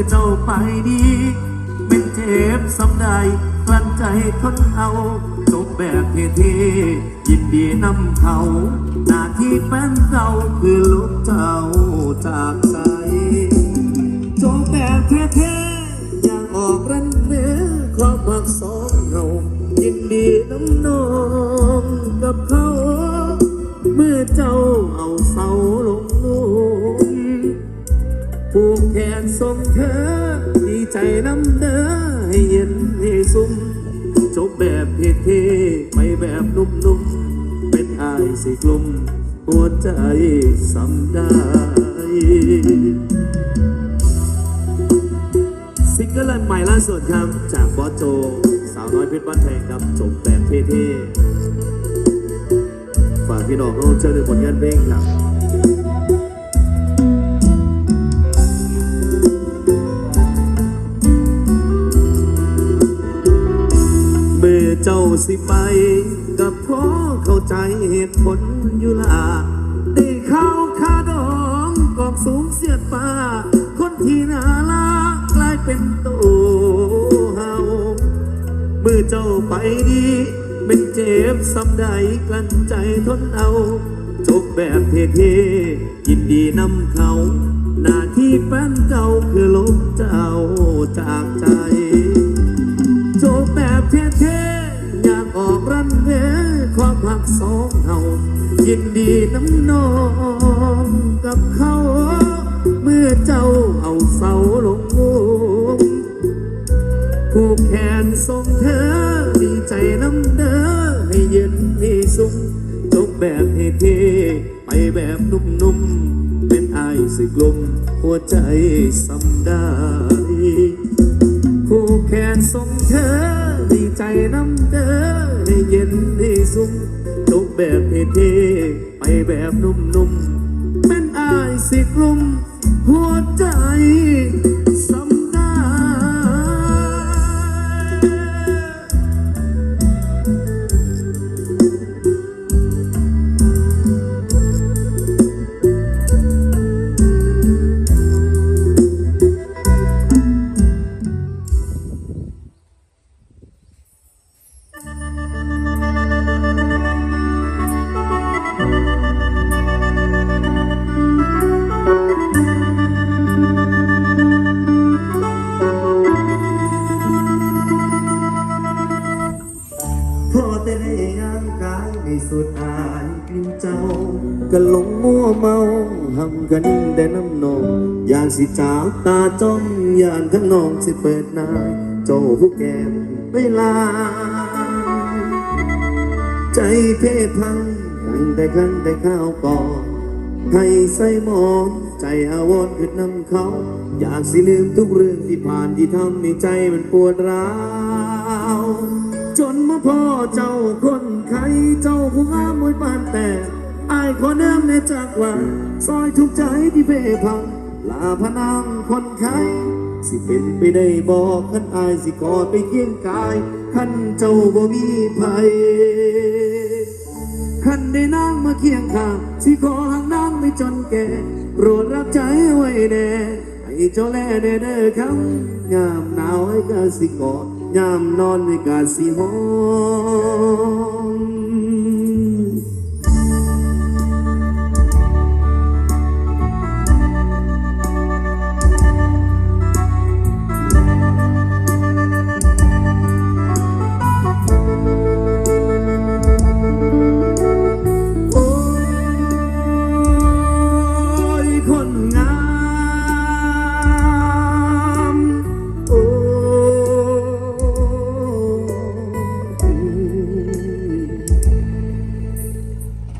อเจ้าไปดีเป็นเจ็บสำใดกลั้นใจทนเอาจบแบบเท่ๆยินดีนำเขา หน้าที่แฟนเก่าคือลูกเจ้าจากใจจบแบบเท่ๆอย่างออกรันเนื้อความหักสองเรายินดีน้ำนองกับเขา เมื่อเจ้าเอาเสาลงลุ่มผูกแขนส่งเธอ ใจน้ำเด้อให้เย็นให้ซุ่มจบแบบเท่ๆไปแบบนุ่มๆ เป็นอายสิกลุ่ม หัวใจสำได้ซิงเกิลใหม่ล่าสุดครับ จากบอสโจ สาวน้อยเพชรบ้านแพงครับจบแบบเท่ๆ ฝากพี่น้องเราเจอในผลงานเพลงครับ เจ้าสิไปกับพ่อเข้าใจเหตุผลอยู่ละได้เข้าคาดองกอกสูงเสียดฟ้า คนที่น่ารักกลายเป็นตัวเฮาเมื่อเจ้าไปดีเป็นเจ็บซ้ำใดกลั้นใจทนเอาจบแบบเท่ๆยินดีนำเขา หน้าที่แฟนเก่าคือลบเจ้าจากใจ หักสองเฮายินดีน้ำนองกับเขา เมื่อเจ้าเอาเสาลงมุมผูกแขนส่งเธอดีใจน้ำเด้อให้เย็นให้สุขจบแบบเท่ๆไปแบบนุ่มๆ เป็นไอายสิกลมหัวใจสำได้ผูกแขนส่งเธอดีใจน้ำเด้อให้เย็น ให้สุขจบแบบเท่ๆไปแบบนุ่มๆเป็นอายสิกลุ่มหัวใจ ดอายกลิ่นเจ้าก็หลงมัวเมาทำกันได้น้ำนองอยากสิจ้าตาจ้องยานข้งนองสิเปิดหน้าเจ้าผู้แก้มเวลา ใจเพพังตั้งแต่ครั้งแต่ข้าวก่อนให้ใส่หมอนใจอาวรขึ้นนำเขา อยากสิลืมทุกเรื่องที่ผ่านที่ทำให้ใจมันปวดร้าวจน พ่อเจ้าคนไข้เจ้าผู้งามมวยปานแต่อายขอเนิ่มในจากว่าซอยทุกใจที่เพพัง ลาพนางคนไข้สิเป็นไปได้บอกขันอายสิกอดไปเคียงกายขันเจ้าบ่มีภัยขันได้นางมาเคียงข้างสิขอหังนางไม่จนแก่โปรดรับใจไว้แน่ให้เจ้าแลแน่เด้อคำยามหนาวให้กาสิกอด ยามนอนในกาสีหอม